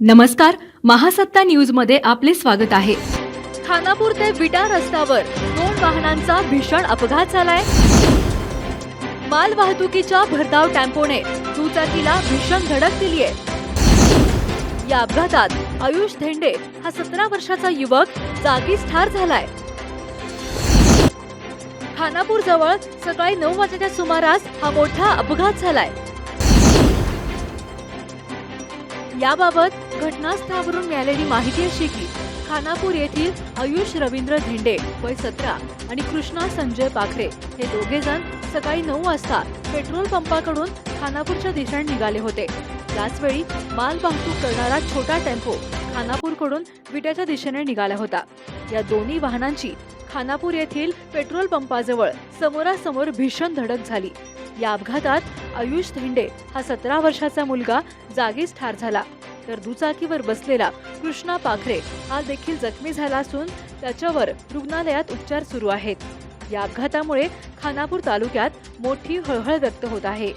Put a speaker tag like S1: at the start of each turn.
S1: नमस्कार महासत्ता न्यूजमध्ये आपले स्वागत आहे. खानापूर ते विटा रस्त्यावर दोन वाहनांचा भीषण अपघात झालाय. माल वाहतुकीच्या भरधाव टेम्पोने दुचाकीला भीषण धडक दिलीय. या अपघातात आयुष धेंडे हा सतरा वर्षाचा युवक जागीच ठार झालाय. खानापूर जवळ सकाळी नऊ वाजेच्या सुमारास हा मोठा अपघात झालाय. याबाबत घटनास्थळावरून मिळालेली माहिती अशी की खानापूर येथील आयुष रवींद्र धेंडे वय सतरा आणि कृष्णा संजय पाखरे हे दोघे जण सकाळी नऊ वाजता पेट्रोल पंपाकडून खानापूरच्या दिशेने निघाले होते. त्याचवेळी माल वाहतूक करणारा छोटा टेम्पो खानापूरकडून विट्याच्या दिशेने निघाला होता. या दोन्ही वाहनांची खानापूर येथील पेट्रोल पंपाजवळ समोरासमोर भीषण धडक झाली. या अपघातात आयुष धेंडे हा सतरा वर्षाचा मुलगा जागीच ठार झाला. तर दुचाकीवर बसलेला कृष्णा पाखरे हा देखील जखमी झाला असून त्याच्यावर रुग्णालयात उपचार सुरू आहेत. या अपघातामुळे खानापूर तालुक्यात मोठी हळहळ व्यक्त होत आहे.